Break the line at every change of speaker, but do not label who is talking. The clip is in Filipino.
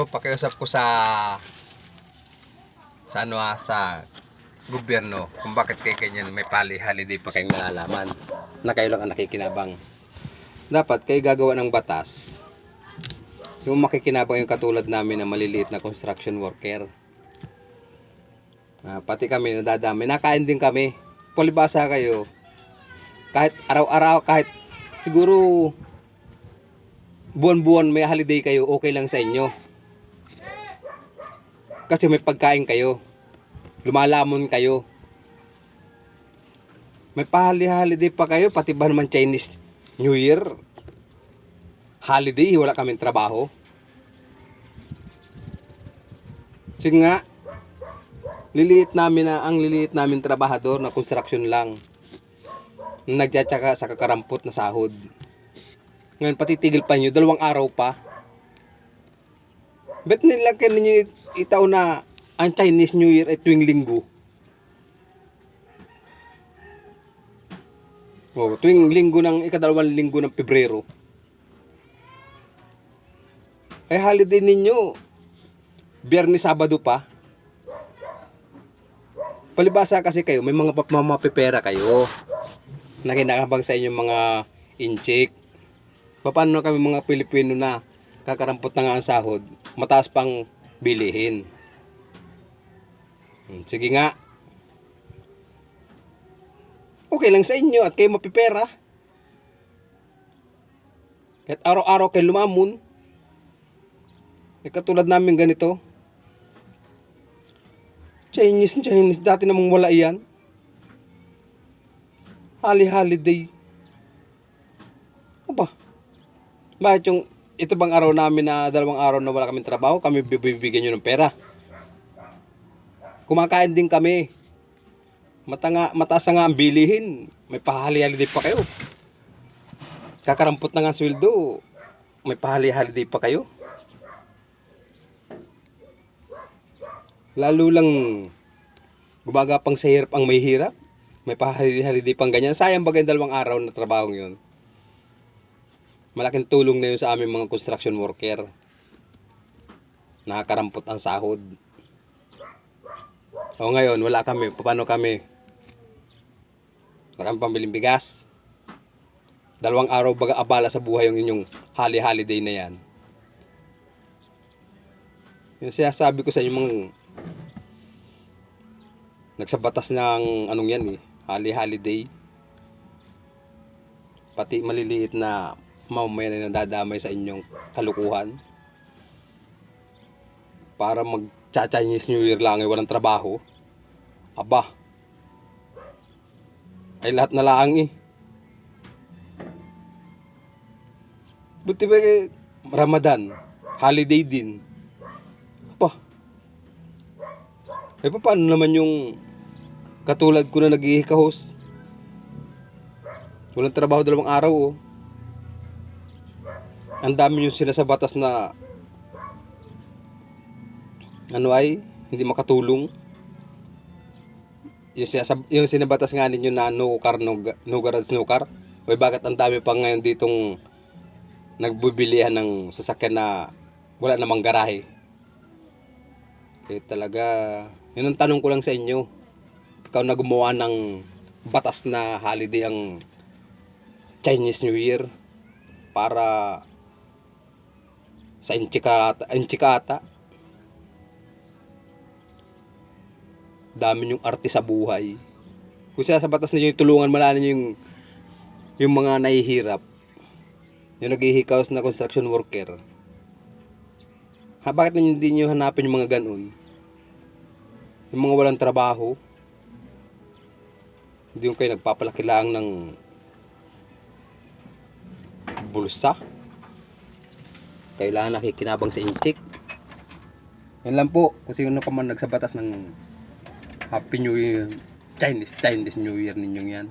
Ito, pakiusap ko sa sa ano ah, sa gobyerno kung bakit kayo ganyan may pali holiday pa kayong nalalaman na kayo lang ang nakikinabang. Dapat kayo gagawa ng batas yung makikinabang yung katulad namin na maliliit na construction worker. Ah, pati kami nadadami. Nakain din kami. Palibasa kayo. Kahit araw-araw, kahit siguro buwan-buwan may holiday kayo, okay lang sa inyo. Kasi may pagkain kayo. Lumalamon kayo. May pahali-holiday pa kayo, pati ba naman Chinese New Year? Holiday, wala kaming trabaho. Sige nga, liliit namin na ang liliit namin trabahador na construction lang. Na Nagtsatsaga sa kakarampot na sahod. Ngayon, patitigil pa nyo, dalawang araw pa. Bet nilagyan ninyo itaw na ang Chinese New Year ay tuwing linggo. Oh, tuwing linggo ng ikadalawang linggo ng Pebrero. Ay holiday ninyo. Biyernes, Sabado pa. Palibasa kasi kayo, may mga mamapipera kayo na kinakabang sa inyong mga incheck. Paano kami mga Pilipino na kakarampot na nga ang sahod, mataas pang bilihin. Hmm, Sige nga. Okay lang sa inyo at kayo mapipera. Kahit araw-araw kayo lumamon. Eh, katulad namin ganito. Chinese, Chinese, dati namang wala yan. Hali-holiday. Aba, bakit yung ito bang araw namin na dalawang araw na wala kaming trabaho, kami bibigyan nyo ng pera? Kumakain din kami. Matanga, mataas nga ang bilihin. May pahali-holiday pa kayo. Kakarampot na nga sweldo. May pahali-holiday pa kayo. Lalo lang gumagapang sa hirap ang may hirap. May pahali-holiday pang ganyan. Sayang bagay dalawang araw na trabaho yun. Malaking tulong na yun sa aming mga construction worker. Nakakarampot ang sahod. O ngayon, wala kami. Paano kami? Wala kami pambiling bigas. Dalawang araw baga abala sa buhay yung inyong hali-holiday na yan. Yung sinasabi ko sa inyo mga nagsabatas ng anong yan eh, hali-holiday. Pati maliliit na mamamayan na nadadamay sa inyong kalukuhan. Para mag Chinese New Year lang ay walang trabaho. Aba. Ay lahat na laang eh. Buti ba eh, Ramadan, holiday din. Aba. Eh paano naman yung katulad ko na nag-i-host? Walang trabaho dalawang araw oh. Ang dami yung sinasabatas na ano ay hindi makatulong. Yung, sinasab- yung sinabatas nga ninyo na no garage no car. Oy bakit ang dami pa ngayon ditong nagbibilihan ng sasakyan na wala namang garahe. Eh talaga, yun ang tanong ko lang sa inyo. Ikaw na gumawa ng batas na holiday ang Chinese New Year para sa Inchikata, Inchikata. Dami yung arte sa buhay. Kung sa batas ninyo tulungan malala niyo yung yung mga nahihirap. Yung naghihikaos na construction worker. Ha, bakit ninyo hindi nyo hanapin yung mga ganun? Yung mga walang trabaho. Hindi yung kayo nagpapalaki lang ng bulsa. Kailangan nakikinabang sa inchik. Yan lang po. Kung sino ka man nagsabatas ng Happy New Year. Chinese, Chinese New Year ninyong yan.